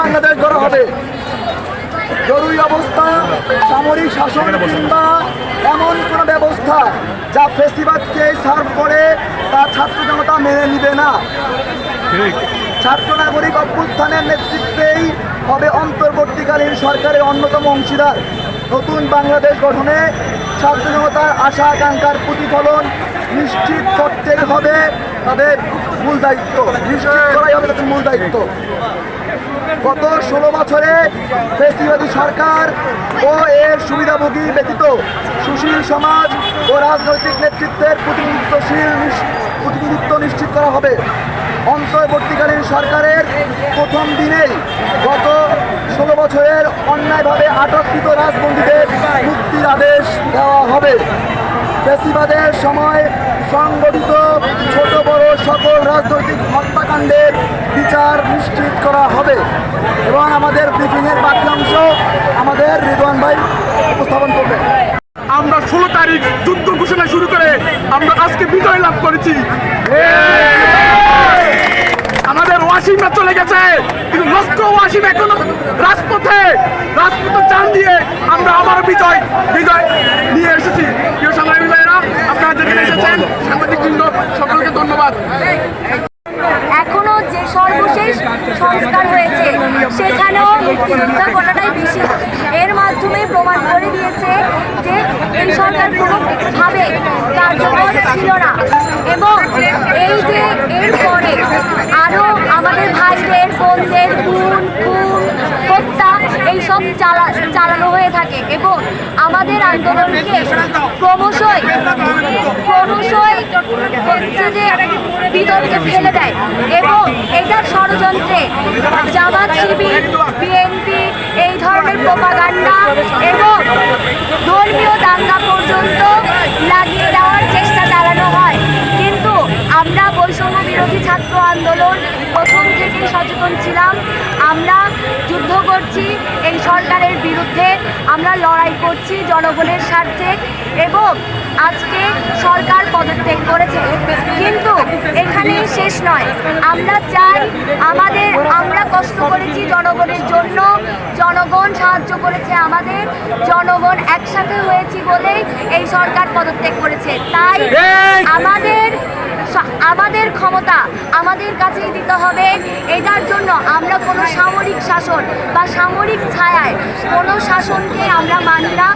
বাংলাদেশ গড়া হবে। জরুরি অবস্থা সামরিক শাসন কিংবা এমন কোনো ব্যবস্থা যা ফেসিবাদকে সার্ভ করে তা ছাত্র জনতা মেনে নিবে না। ছাত্র নাগরিক অভ্যুত্থানের নেতৃত্বেই হবে অন্তর্বর্তীকালীন সরকারের অন্যতম অংশীদার। নতুন বাংলাদেশ গঠনে ছাত্র জনতার আশা আকাঙ্ক্ষার প্রতিফলন নিশ্চিত করতে হবে। তাদের মূল দায়িত্ব। নিশ্চিত করাই হবে তাদের মূল দায়িত্ব। গত ষোলো বছরে ফেসিবাদী সরকার ও এর সুবিধাভোগী ব্যতীত সুশীল সমাজ ও রাজনৈতিক নেতৃত্বের প্রতিনিধিত্বশীল প্রতিনিধিত্ব নিশ্চিত করা হবে। অন্তর্বর্তীকালীন সরকারের প্রথম দিনেই গত ষোলো বছরের অন্যায়ভাবে আটককৃত রাজবন্দীদের মুক্তির আদেশ দেওয়া হবে। ফেসিবাদের সময় সংগঠিত ছোট বড় সকল রাজনৈতিক হত্যাকাণ্ডের বিচার নিশ্চিত করা হবে। এবং আমাদের ব্রিফিংয়ের বাক্যাংশ আমাদের রিদওয়ান ভাই উপস্থাপন করবেন আমরা ষোলো তারিখ যুদ্ধ ঘোষণা শুরু করে আমরা আজকে বিজয় লাভ করেছি। আমাদের ওয়াসিমরা চলে গেছে, কিন্তু লক্ষ ওয়াসিম এখনও রাজপথে। রাজপথে চান দিয়ে আমরা আবার বিজয় বিজয়। এখনও যে সর্বশেষ সংস্কার হয়েছে, সেখানেও মুক্তিযোদ্ধা কোটাটাই বেশি এর মাধ্যমে প্রমাণ করে দিয়েছে যে এই সরকার কোনোভাবে কার্যকর ছিল না। এবং এই যে এরপরে আরও আমাদের ভাইদের, বোনদের গুণ খুন, হত্যা, এইসব চালা, চালানো হয়ে থাকে এবং আমাদের আন্দোলনকে ক্রমশই ক্রমশই হচ্ছে যে বিতর্কে ফেলে দেয় এবং এটার ষড়যন্ত্রে জামাত শিবির বিএনপি এই ধরনের প্রপাগান্ডা এবং ধর্মীয় দাঙ্গা পর্যন্ত লাগিয়ে দেওয়ার চেষ্টা চালানো হয়। কিন্তু আমরা বৈষম্য বিরোধী ছাত্র আন্দোলন প্রথম থেকেই সচেতন ছিলাম। আমরা যুদ্ধ করছি এই সরকারের বিরুদ্ধে, আমরা লড়াই করছি জনগণের স্বার্থে এবং আজকে সরকার পদত্যাগ করেছে। কিন্তু এখানে শেষ নয়। আমরা চাই আমাদের আমরা কষ্ট করেছি জনগণের জন্য। জনগণ সাহায্য করেছে আমাদের। জনগণ একসাথে হয়েছি বলেই এই সরকার পদত্যাগ করেছে। তাই আমাদের আমাদের ক্ষমতা আমাদের কাছেই দিতে হবে। এটার জন্য আমরা কোনো সামরিক শাসন বা সামরিক ছায়ায় কোনো শাসনকে আমরা মানি না।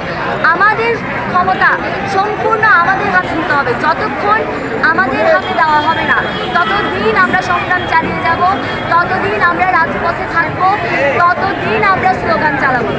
আমাদের ক্ষমতা সম্পূর্ণ আমাদের হাতে নিতে হবে। যতক্ষণ হবে না। ততদিন আমরা সংগ্রাম চালিয়ে যাব, ততদিন আমরা রাজপথে থাকব, ততদিন আমরা স্লোগান চালাবো।